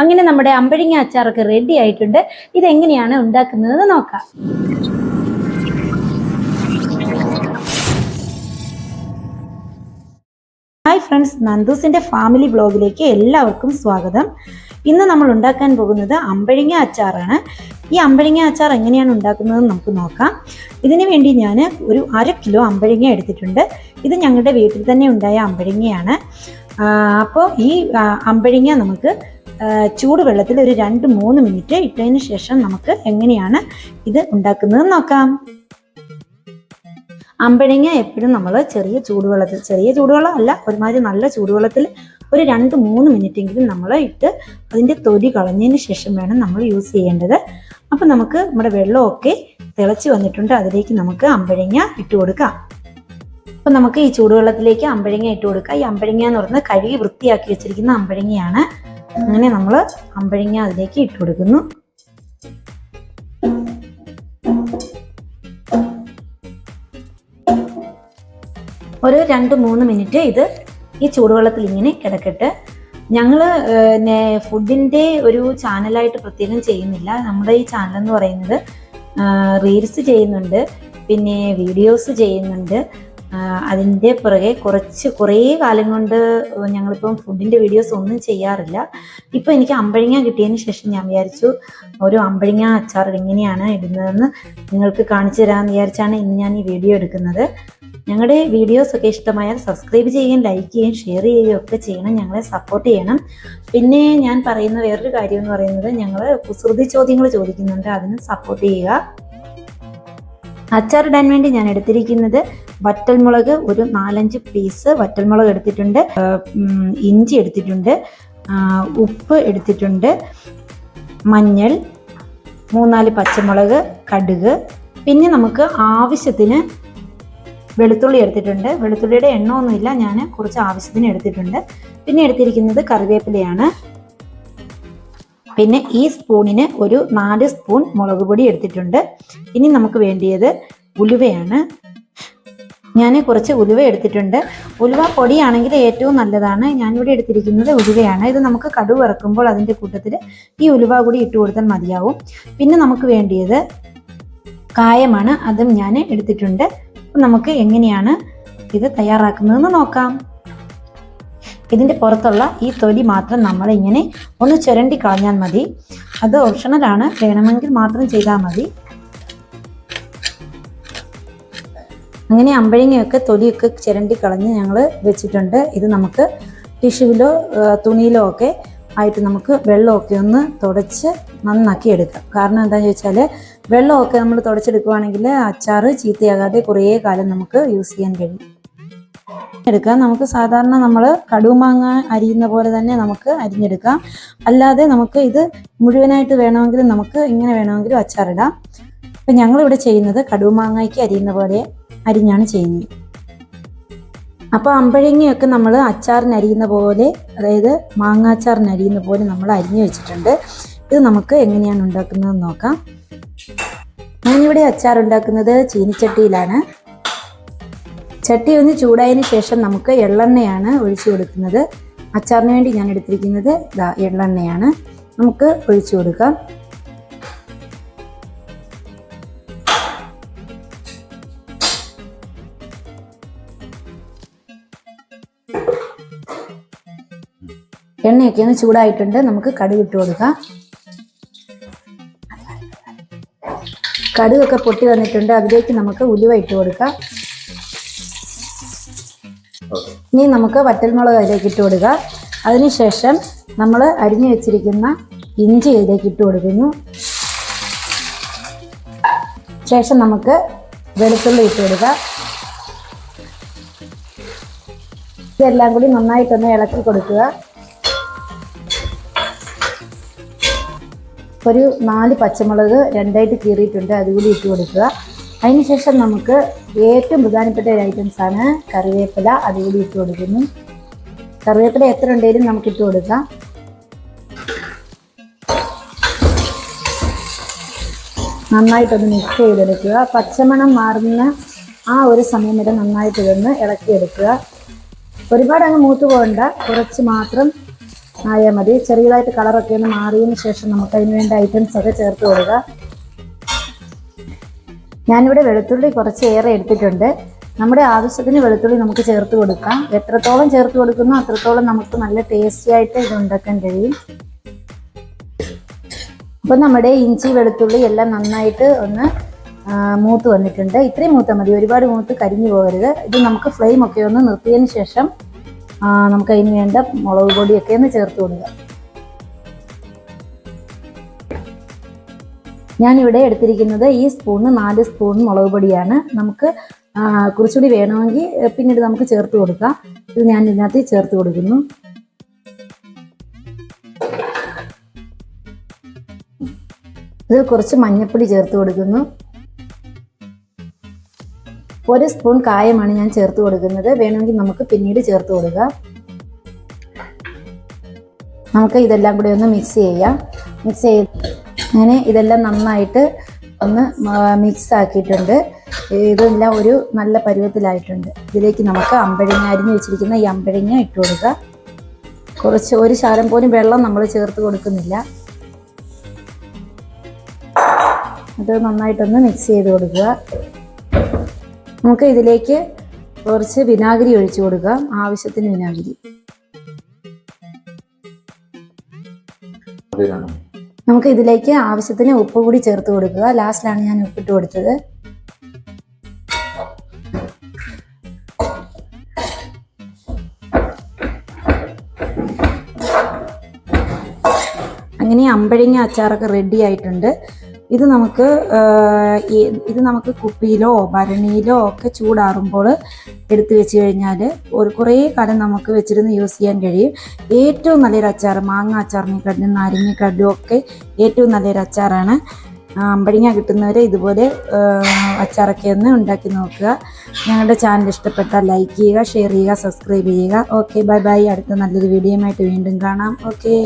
അങ്ങനെ നമ്മുടെ അമ്പഴിങ്ങ അച്ചാറൊക്കെ റെഡി ആയിട്ടുണ്ട്. ഇതെങ്ങനെയാണ് ഉണ്ടാക്കുന്നതെന്ന് നോക്കാം. ഹായ് ഫ്രണ്ട്സ് നന്ദൂസിന്റെ ഫാമിലി ബ്ലോഗിലേക്ക് എല്ലാവർക്കും സ്വാഗതം. ഇന്ന് നമ്മൾ ഉണ്ടാക്കാൻ പോകുന്നത് അമ്പഴിങ്ങ അച്ചാറാണ്. ഈ അമ്പഴിങ്ങ അച്ചാർ എങ്ങനെയാണ് ഉണ്ടാക്കുന്നത് നമുക്ക് നോക്കാം. ഇതിനു വേണ്ടി ഞാൻ ഒരു അര കിലോ അമ്പഴിങ്ങ എടുത്തിട്ടുണ്ട്. ഇത് ഞങ്ങളുടെ വീട്ടിൽ തന്നെ ഉണ്ടായ അമ്പഴിങ്ങയാണ്. അപ്പോൾ ഈ അമ്പഴിങ്ങ നമുക്ക് ചൂട് ചൂടുവെള്ളത്തിൽ ഒരു രണ്ട് മൂന്ന് മിനിറ്റ് ഇട്ടതിന് ശേഷം നമുക്ക് എങ്ങനെയാണ് ഇത് ഉണ്ടാക്കുന്നത് നോക്കാം. അമ്പഴങ്ങ എപ്പോഴും നമ്മൾ ചെറിയ ചൂടുവെള്ളത്തിൽ ചെറിയ ചൂടുവെള്ളം അല്ല ഒരുമാതിരി നല്ല ചൂടുവെള്ളത്തിൽ ഒരു രണ്ട് മൂന്ന് മിനിറ്റെങ്കിലും നമ്മൾ ഇട്ട് അതിന്റെ തൊലി കളഞ്ഞതിന് ശേഷം വേണം നമ്മൾ യൂസ് ചെയ്യേണ്ടത്. അപ്പം നമുക്ക് നമ്മുടെ വെള്ളമൊക്കെ തിളച്ച് വന്നിട്ടുണ്ട് അതിലേക്ക് നമുക്ക് അമ്പഴങ്ങ ഇട്ട് കൊടുക്കാം. അപ്പം നമുക്ക് ഈ ചൂടുവെള്ളത്തിലേക്ക് അമ്പഴങ്ങ ഇട്ട് കൊടുക്കാം. ഈ അമ്പഴങ്ങ എന്ന് പറയുന്നത് കഴുകി വൃത്തിയാക്കി വെച്ചിരിക്കുന്ന അമ്പഴങ്ങയാണ്. അങ്ങനെ നമ്മൾ അമ്പഴങ്ങ അതിലേക്ക് ഇട്ട് കൊടുക്കുന്നു. ഒരു രണ്ട് മൂന്ന് മിനിറ്റ് ഇത് ഈ ചൂടുവെള്ളത്തിൽ ഇങ്ങനെ കിടക്കട്ടെ. ഞങ്ങൾ ഫുഡിന്റെ ഒരു ചാനലായിട്ട് പ്രത്യേകം ചെയ്യുന്നില്ല. നമ്മുടെ ഈ ചാനൽ എന്ന് പറയുന്നത് റീൽസ് ചെയ്യുന്നുണ്ട്. പിന്നെ വീഡിയോസ് ചെയ്യുന്നുണ്ട്. അതിന്റെ പുറകെ കുറച്ച് കുറേ കാലം കൊണ്ട് ഞങ്ങളിപ്പം ഫുഡിന്റെ വീഡിയോസ് ഒന്നും ചെയ്യാറില്ല. ഇപ്പോൾ എനിക്ക് അമ്പഴങ്ങ കിട്ടിയതിന് ശേഷം ഞാൻ വിചാരിച്ചു ഒരു അമ്പഴങ്ങ അച്ചാർ എങ്ങനെയാണ് ഇടുന്നതെന്ന് നിങ്ങൾക്ക് കാണിച്ചു തരാമെന്ന് വിചാരിച്ചാണ് ഇന്ന് ഞാൻ ഈ വീഡിയോ എടുക്കുന്നത്. ഞങ്ങളുടെ വീഡിയോസ് ഒക്കെ ഇഷ്ടമായാൽ സബ്സ്ക്രൈബ് ചെയ്യുകയും ലൈക്ക് ചെയ്യുകയും ഷെയർ ചെയ്യുകയും ഒക്കെ ചെയ്യണം. ഞങ്ങളെ സപ്പോർട്ട് ചെയ്യണം. പിന്നെ ഞാൻ പറയുന്ന വേറൊരു കാര്യം എന്ന് പറയുന്നത് ഞങ്ങൾ കുസൃതി ചോദ്യങ്ങൾ ചോദിക്കുന്നുണ്ട്. അതിന് സപ്പോർട്ട് ചെയ്യുക. അച്ചാറിടാൻ വേണ്ടി ഞാൻ എടുത്തിരിക്കുന്നത് വറ്റൽമുളക് ഒരു നാലഞ്ച് പീസ് വറ്റൽമുളക് എടുത്തിട്ടുണ്ട്. ഇഞ്ചി എടുത്തിട്ടുണ്ട്. ഉപ്പ് എടുത്തിട്ടുണ്ട്. മഞ്ഞൾ മൂന്നാൽ പച്ചമുളക് കടുക്. പിന്നെ നമുക്ക് ആവശ്യത്തിന് വെളുത്തുള്ളി എടുത്തിട്ടുണ്ട്. വെളുത്തുള്ളിയുടെ എണ്ണമൊന്നുമില്ല ഞാൻ കുറച്ച് ആവശ്യത്തിന് എടുത്തിട്ടുണ്ട്. പിന്നെ എടുത്തിരിക്കുന്നത് കറിവേപ്പിലയാണ്. പിന്നെ ഈ സ്പൂണിന് ഒരു നാല് സ്പൂൺ മുളക് പൊടി എടുത്തിട്ടുണ്ട്. ഇനി നമുക്ക് വേണ്ടിയത് ഉലുവയാണ്. ഞാൻ കുറച്ച് ഉലുവ എടുത്തിട്ടുണ്ട്. ഉലുവ പൊടിയാണെങ്കിൽ ഏറ്റവും നല്ലതാണ്. ഞാനിവിടെ എടുത്തിരിക്കുന്നത് ഉലുവയാണ്. ഇത് നമുക്ക് കടു വറക്കുമ്പോൾ അതിന്റെ കൂട്ടത്തിൽ ഈ ഉലുവ കൂടി ഇട്ട് കൊടുത്താൽ മതിയാവും. പിന്നെ നമുക്ക് വേണ്ടിയത് കായമാണ്. അതും ഞാൻ എടുത്തിട്ടുണ്ട്. നമുക്ക് എങ്ങനെയാണ് ഇത് തയ്യാറാക്കുന്നതെന്ന് നോക്കാം. ഇതിന്റെ പുറത്തുള്ള ഈ തൊലി മാത്രം നമ്മൾ ഇങ്ങനെ ഒന്ന് ചുരണ്ടി കളഞ്ഞാൽ മതി. അത് ഓപ്ഷണലാണ് വേണമെങ്കിൽ മാത്രം ചെയ്താൽ മതി. അങ്ങനെ അമ്പഴങ്ങയൊക്കെ തൊലിയൊക്കെ ചിരണ്ടി കളഞ്ഞ് ഞങ്ങൾ വെച്ചിട്ടുണ്ട്. ഇത് നമുക്ക് ടിഷ്യൂവിലോ തുണിയിലോ ഒക്കെ ആയിട്ട് നമുക്ക് വെള്ളമൊക്കെ ഒന്ന് തുടച്ച് നന്നാക്കി എടുക്കാം. കാരണം എന്താണെന്ന് ചോദിച്ചാൽ വെള്ളമൊക്കെ നമ്മൾ തുടച്ചെടുക്കുവാണെങ്കിൽ അച്ചാർ ചീത്തയാകാതെ കുറേ കാലം നമുക്ക് യൂസ് ചെയ്യാൻ കഴിയും. എടുക്കാം. നമുക്ക് സാധാരണ നമ്മൾ കടുമാങ്ങ അരിയുന്ന പോലെ തന്നെ നമുക്ക് അരിഞ്ഞെടുക്കാം. അല്ലാതെ നമുക്ക് ഇത് മുഴുവനായിട്ട് വേണമെങ്കിലും നമുക്ക് ഇങ്ങനെ വേണമെങ്കിലും അച്ചാറിടാം. അപ്പം ഞങ്ങളിവിടെ ചെയ്യുന്നത് കടുമാങ്ങയ്ക്ക് അരിയുന്ന പോലെ അരിഞ്ഞാണ് ചെയ്യുന്നത്. അപ്പോൾ അമ്പഴങ്ങയൊക്കെ നമ്മൾ അച്ചാറിന് അരിയുന്ന പോലെ അതായത് മാങ്ങാച്ചാറിന് അരിയുന്ന പോലെ നമ്മൾ അരിഞ്ഞു വെച്ചിട്ടുണ്ട്. ഇത് നമുക്ക് എങ്ങനെയാണ് ഉണ്ടാക്കുന്നതെന്ന് നോക്കാം. ഞാനിവിടെ അച്ചാർ ഉണ്ടാക്കുന്നത് ചീനിച്ചട്ടിയിലാണ്. ചട്ടി ഒന്ന് ചൂടായതിന് ശേഷം നമുക്ക് എള്ളെണ്ണയാണ് ഒഴിച്ചു കൊടുക്കുന്നത്. അച്ചാറിന് വേണ്ടി ഞാൻ എടുത്തിരിക്കുന്നത് ഇതാ എള്ളെണ്ണയാണ്. നമുക്ക് ഒഴിച്ചു കൊടുക്കാം. എണ്ണയൊക്കെ ഒന്ന് ചൂടായിട്ടുണ്ട്. നമുക്ക് കടുക് ഇട്ട് കൊടുക്കാം. കടുകൊക്കെ പൊട്ടി വന്നിട്ടുണ്ട്. അതിലേക്ക് നമുക്ക് ഉലുവ ഇട്ട് കൊടുക്കാം. ഇനി നമുക്ക് വറ്റൽമുളക് അതിലേക്ക് ഇട്ട് കൊടുക്കുക. അതിനുശേഷം നമ്മൾ അരിഞ്ഞു വെച്ചിരിക്കുന്ന ഇഞ്ചി ഇതിലേക്ക് ഇട്ട് കൊടുക്കുന്നു. ശേഷം നമുക്ക് വെളുത്തുള്ളി ഇട്ട് കൊടുക്കുക. ഇതെല്ലാം കൂടി നന്നായിട്ടൊന്ന് ഇളക്കി കൊടുക്കുക. ഒരു നാല് പച്ചമുളക് രണ്ടായിട്ട് കീറിയിട്ടുണ്ട് അതുകൂടി ഇട്ട് കൊടുക്കുക. അതിനുശേഷം നമുക്ക് ഏറ്റവും പ്രധാനപ്പെട്ട ഒരു ഐറ്റംസ് ആണ് കറിവേപ്പില. അതുകൂടി ഇട്ട് കൊടുക്കുന്നു. കറിവേപ്പില എത്ര ഉണ്ടെങ്കിലും നമുക്ക് ഇട്ട് കൊടുക്കാം. നന്നായിട്ടൊന്ന് മിക്സ് ചെയ്തെടുക്കുക. പച്ചമണം മാറുന്ന ആ ഒരു സമയം വരെ നന്നായിട്ട് ഇതൊന്ന് ഇളക്കിയെടുക്കുക. ഒരുപാട് അങ്ങ് മൂത്ത് പോകണ്ട. കുറച്ച് മാത്രം ആയാൽ മതി. ചെറിയതായിട്ട് കളറൊക്കെ ഒന്ന് മാറിയതിന് ശേഷം നമുക്ക് അതിന് വേണ്ട ഐറ്റംസ് ഒക്കെ ചേർത്ത് കൊടുക്കുക ഞാനിവിടെ വെളുത്തുള്ളി കുറച്ച് ഏറെ എടുത്തിട്ടുണ്ട്. നമ്മുടെ ആവശ്യത്തിന് വെളുത്തുള്ളി നമുക്ക് ചേർത്ത് കൊടുക്കാം. എത്രത്തോളം ചേർത്ത് കൊടുക്കുന്നു അത്രത്തോളം നമുക്ക് നല്ല ടേസ്റ്റി ആയിട്ട് ഇത് ഉണ്ടാക്കാൻ കഴിയും. അപ്പം നമ്മുടെ ഇഞ്ചി വെളുത്തുള്ളി എല്ലാം നന്നായിട്ട് ഒന്ന് മൂത്ത് വന്നിട്ടുണ്ട്. ഇത്രയും മൂത്താൽ മതി. ഒരുപാട് മൂത്ത് കരിഞ്ഞു പോകരുത്. ഇത് നമുക്ക് ഫ്ലെയിം ഒക്കെ ഒന്ന് നിർത്തിയതിന് ശേഷം നമുക്ക് അതിന് വേണ്ട മുളക് പൊടിയൊക്കെ ഒന്ന് ചേർത്ത് കൊടുക്കുക ഞാനിവിടെ എടുത്തിരിക്കുന്നത് ഈ സ്പൂണിന് നാല് സ്പൂൺ മുളക് പൊടിയാണ്. നമുക്ക് കുറച്ചുകൂടി വേണമെങ്കിൽ പിന്നീട് നമുക്ക് ചേർത്ത് കൊടുക്കാം. ഇത് ഞാൻ ഇതിനകത്ത് ചേർത്ത് കൊടുക്കുന്നു. ഇതിൽ കുറച്ച് മഞ്ഞൾപ്പൊടി ചേർത്ത് കൊടുക്കുന്നു. ഒരു സ്പൂൺ കായമാണ് ഞാൻ ചേർത്ത് കൊടുക്കുന്നത്. വേണമെങ്കിൽ നമുക്ക് പിന്നീട് ചേർത്ത് കൊടുക്കാം. നമുക്ക് ഇതെല്ലാം കൂടി ഒന്ന് മിക്സ് ചെയ്യാം. മിക്സ് ചെയ്ത് അങ്ങനെ ഇതെല്ലാം നന്നായിട്ട് ഒന്ന് മിക്സ് ആക്കിയിട്ടുണ്ട്. ഇതെല്ലാം ഒരു നല്ല പരുവത്തിലായിട്ടുണ്ട്. ഇതിലേക്ക് നമുക്ക് അമ്പഴങ്ങ അരിഞ്ഞു വെച്ചിരിക്കുന്ന ഈ അമ്പഴങ്ങ ഇട്ട് കൊടുക്കുക. കുറച്ച് ഒരു ശാലം പോലും വെള്ളം നമ്മൾ ചേർത്ത് കൊടുക്കുന്നില്ല. അത് നന്നായിട്ടൊന്ന് മിക്സ് ചെയ്ത് കൊടുക്കുക. നമുക്ക് ഇതിലേക്ക് കുറച്ച് വിനാഗിരി ഒഴിച്ചു കൊടുക്കാം ആവശ്യത്തിന് വിനാഗിരി. നമുക്ക് ഇതിലേക്ക് ആവശ്യത്തിന് ഉപ്പ് കൂടി ചേർത്ത് കൊടുക്കുക. ലാസ്റ്റിലാണ് ഞാൻ ഉപ്പിട്ട് കൊടുത്തത്. അങ്ങനെ അമ്പഴങ്ങ അച്ചാറൊക്കെ റെഡി ആയിട്ടുണ്ട്. ഇത് നമുക്ക് ഇത് നമുക്ക് കുപ്പിയിലോ ഭരണിയിലോ ഒക്കെ ചൂടാറുമ്പോൾ എടുത്തു വെച്ച് കഴിഞ്ഞാൽ ഒരു കുറേ കാലം നമുക്ക് വെച്ചിരുന്ന് യൂസ് ചെയ്യാൻ കഴിയും. ഏറ്റവും നല്ലൊരു അച്ചാർ മാങ്ങ അച്ചാറിനെക്കാട്ടിലും നാരങ്ങക്കാട്ടിലും ഒക്കെ ഏറ്റവും നല്ലൊരു അച്ചാറാണ്. അമ്പഴിങ്ങ കിട്ടുന്നവർ ഇതുപോലെ അച്ചാറൊക്കെ ഒന്ന് ഉണ്ടാക്കി നോക്കുക. ഞങ്ങളുടെ ചാനൽ ഇഷ്ടപ്പെട്ടാൽ ലൈക്ക് ചെയ്യുക ഷെയർ ചെയ്യുക സബ്സ്ക്രൈബ് ചെയ്യുക. Okay bye bye. അടുത്ത നല്ലൊരു വീഡിയോയുമായിട്ട് വീണ്ടും കാണാം. ഓക്കെ.